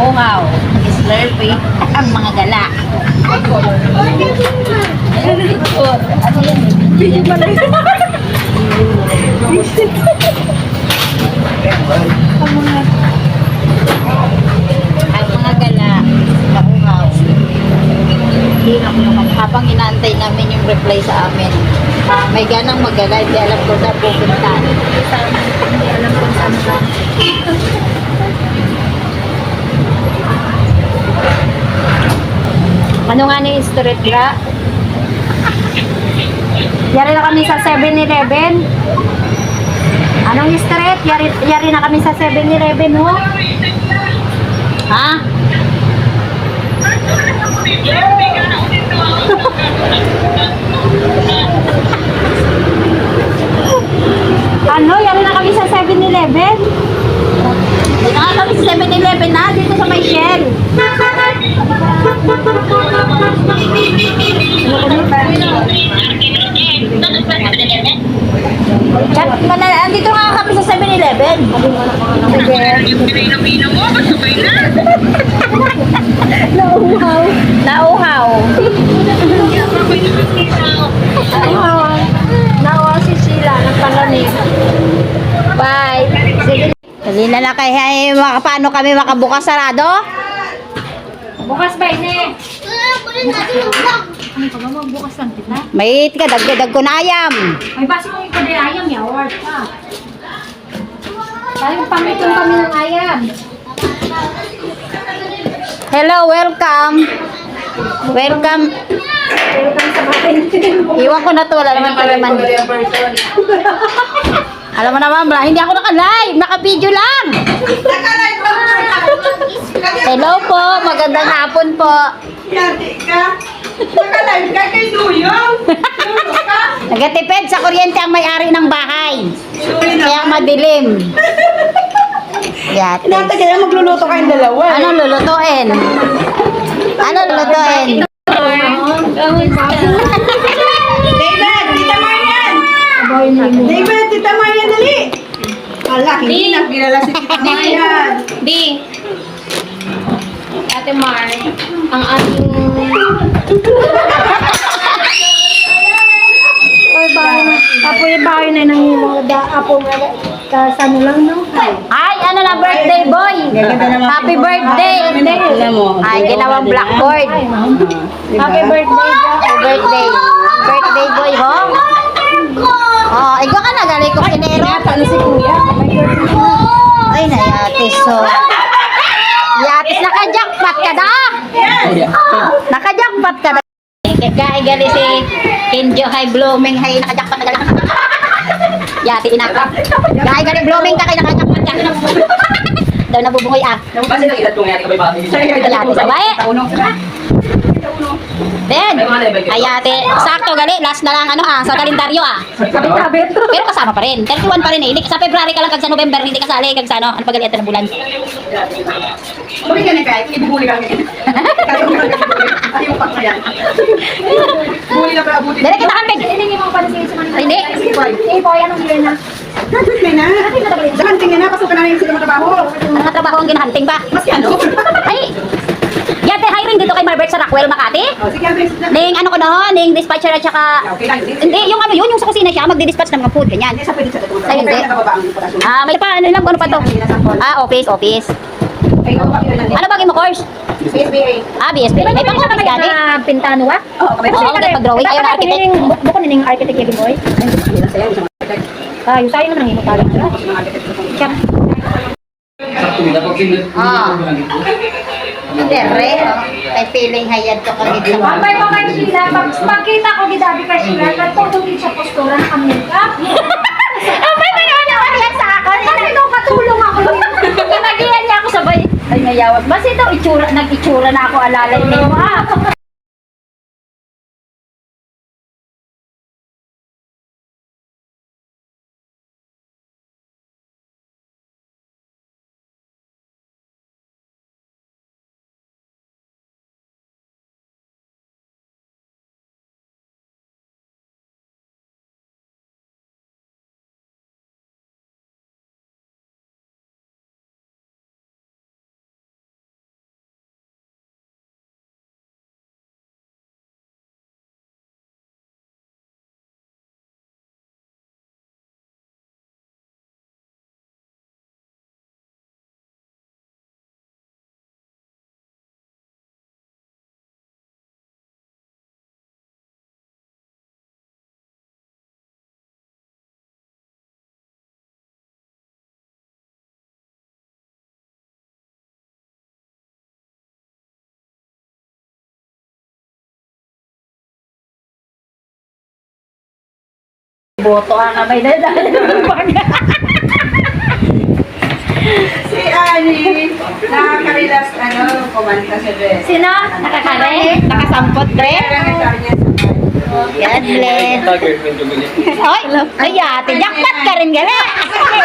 Naungaw. Slurpee. Ang mga gala. Ano yan? Hindi pala Ang mga ang mga gala. Ako naman. Habang inaantay namin yung reply sa amin. May ganang magala. Hindi alam ko na pupunta. Hindi alam kung saan ba. Ano nga ni street ra? Yari na kami sa 7-Eleven. Anong street? Yari, yari na kami sa 7-Eleven, ho? Ha? ano? Yari na kami sa 7-Eleven? Dito nga kami sa 7-Eleven na, dito sa may Shell. Chat, mana, andito nga kami sa 7-Eleven. Nauhaw. Nauhaw. Nauhaw. Nauhaw si Sheila, nagpalanig. Bye. Sige. Dali na lang kay ay, maka- paano kami makabukas sarado? Bukas ba ini? Ano pa ba magbukas lang kita? May ka dagdag ko na ayam. Ay, basi mo yung kadayayam ya, word pa. Tayong pamitong kami ng ayam. Hello, welcome. Welcome. Welcome sa batin. Iwan ko na to, wala naman pala man. Alam mo naman, bla, hindi ako naka-live, naka-video lang. Hello po, magandang hapon po. Yati ka. Nakalive ka kay Duyong. Nagatipid sa kuryente ang may-ari ng bahay. Na. Kaya madilim. Yate. Inata kaya magluluto kayong dalawa. Ano lulutuin? Ano lulutuin? David, tita Marian. David, tita Marian, dali. Ala, hindi na kilala si tita Marian. Di. Ate Mar, ang ating... Ay, bahay na. Apo yung bahay na nang mga da, apo nga ka sa ano lang, no? Ay, ano na birthday boy? Happy birthday! Ay, ginawang blackboard. Happy birthday. Happy birthday. Birthday boy, ho? Nayatis, so. Yatis, naka-jackpot ka na. Naka-jackpot ka na. Kaya gali si Kinjo High Blooming Hay naka-jackpot na lang. Yati inaka. Kaya gali blooming ka kay naka-jackpot ka. Daw nabubungoy ah. Kasi nakita ko nga kami ba? Yati sa bae. Ben, ayate, sakto gali, last na lang ano ah, sa kalendaryo ah. Kabit-kabit. Pero kasama pa rin. 31 pa rin eh. Hindi, sa February ka lang kag sa November, hindi kasali kag sa ano, ano pagalitan ng bulan. Buli ka na kaya, ibubuli ka ngayon. Ayaw pa kaya. Buli na ba abuti? Dali kita kampig. Ilingi mo pa sa mga Hindi. Eh, po, yan ang yun na. Graduate ka na. Dahan tingin na, pasok ka na yung sila matrabaho. Ang trabaho ang ginahunting pa. Mas? Ay, yate Marbert sa Rockwell, Makati. Oh, Sige. Ning ano ko no, ning dispatcher at saka Okay lang. hindi yung ano yun, yung sa kusina siya magdi-dispatch ng mga food ganyan. Hindi siya pwede sa tutulong. Ay, hindi. Ah, may pa ano lang ano pa to? Ah, office, office. Ano bang mo course? SBA. Ah, BSP. May pang office gani. pintano wa? Oo, kamay. Oo, pag-drawing ayaw na architect. Buko na ning architect yung boy. Ay, sayo naman ang imo pala. Siya. Ah. Hindi re. May feeling hayad to kami dito. Pagpay pa kay Sheila, pag pagkita ko gidabi kay Sheila, nagtutugin sa postura ng Amerika. Abay, may naman yan sa akin. Sabi ko, katulong ako. Kinagihan niya ako sabay. Ay, ngayawat. Basta ito, itsura, nag-itsura na ako alalay ni mo. Boto ang kamay na dahil Si Ani, nakaka-relax, ano, kumanta sa dress. Sino? Nakakare? Nakasampot, Dre? God bless. Ay, ay ate, jackpot ka rin gali.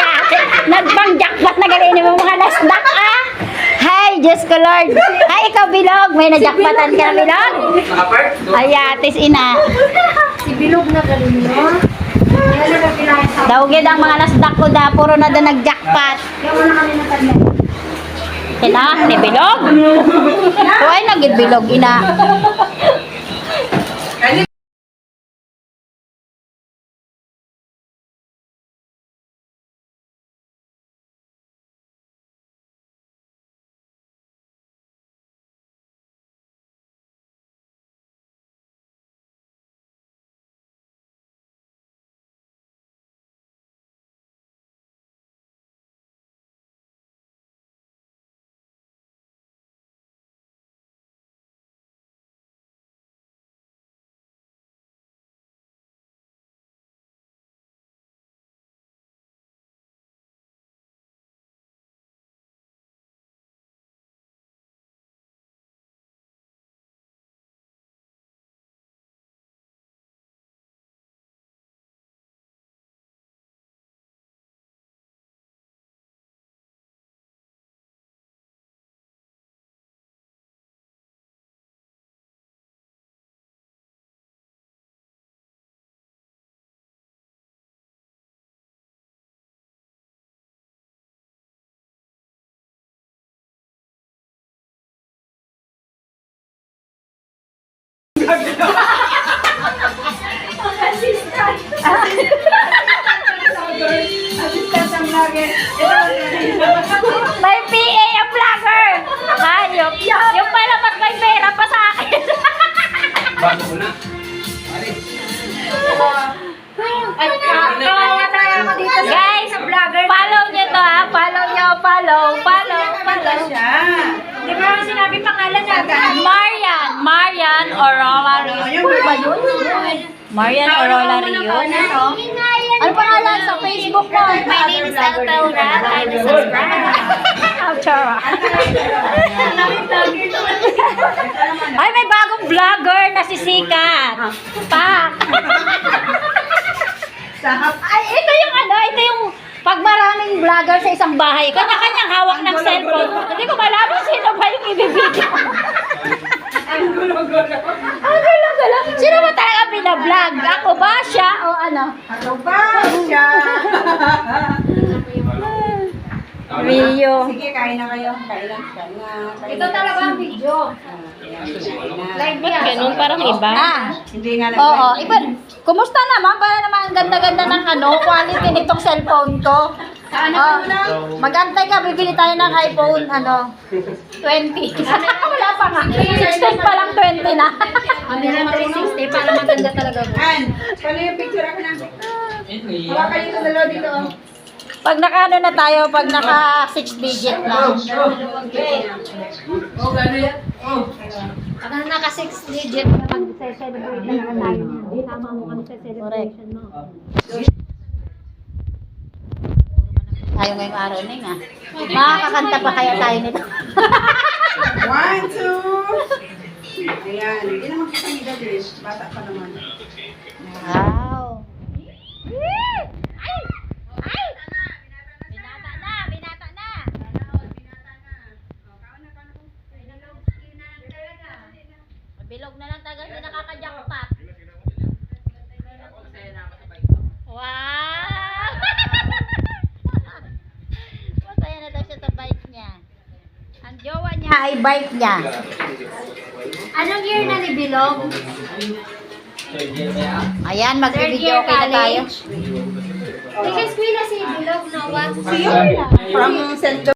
Nagbang jackpot na gali mo mga nasdak ah. Hi, Diyos ko Lord. Hi, ikaw Bilog. May na-jackpotan ka na Bilog? Ay ate, ina. Si Bilog na galing mo. Na. Daugid ang mga nasdak ko da, puro na da nag-jackpot. Kaya mo na kami natanda. Ina, ni Bilog. Huwag nagid Bilog, ina. Assistant ang vlogger. May PA ang vlogger. Hayop. Yung pala mas may pera pa sa akin. At kawawa tayo mo dito sa Guys, vlogger. follow nyo to ha. Follow nyo, follow, follow, follow. siya. Di ba sinabi pangalan niya? Marian, Marian Aurora Rio. ba yun? Marian Aurora Rio. Ano pangalan sa Facebook mo? My name is Altaura. Kindly subscribe. Chara. Ay, may bagong vlogger na si Sikat. Pa. Ay, ito yung ano, ito yung pag maraming vlogger sa isang bahay, kanya-kanyang hawak ng cellphone. Hindi ko malaman sino ba yung ibibideo. Ang gulo-gulo. Sino ba talaga binablog? Ako ba siya o ano? Ako ba siya? Rio. Sige, kain na kayo. Kain na. Kain na. Kain Ito talaga ang video. Live niya. Ganun parang iba. Ah, Hindi nga nag Oo, iba. Kumusta naman? Para naman ang ganda-ganda ng ano, quality nitong cellphone ko. Oh, magantay ka, bibili tayo ng iPhone, ano, 20. Wala pa nga. 16 pa lang 20 na. Kami na 360 para maganda talaga mo. An, paano yung picture ako na? Hawakan dito dalawa dito. oh. Pag naka ano na tayo, pag naka 6 digit na. Oh, gano'n yan? Oh. Pag naka 6 digit, mag-celebrate na naman tayo. Tama mo kami sa celebration mo. Tayo ngayong araw na nga. Makakakanta pa kaya tayo nito. One, two. Ayan. Hindi naman kita ni Daddy. Bata pa naman. Wow. Ay! Ay! Binata na, binata na. Bilog na lang taga si nakaka-jackpot. Wow! Masaya na daw siya sa bike niya. Ang jowa niya ay bike niya. Anong year na ni Bilog? Ayan, year okay na tayo. Teka, eskwela si Bilog, no? What? From St.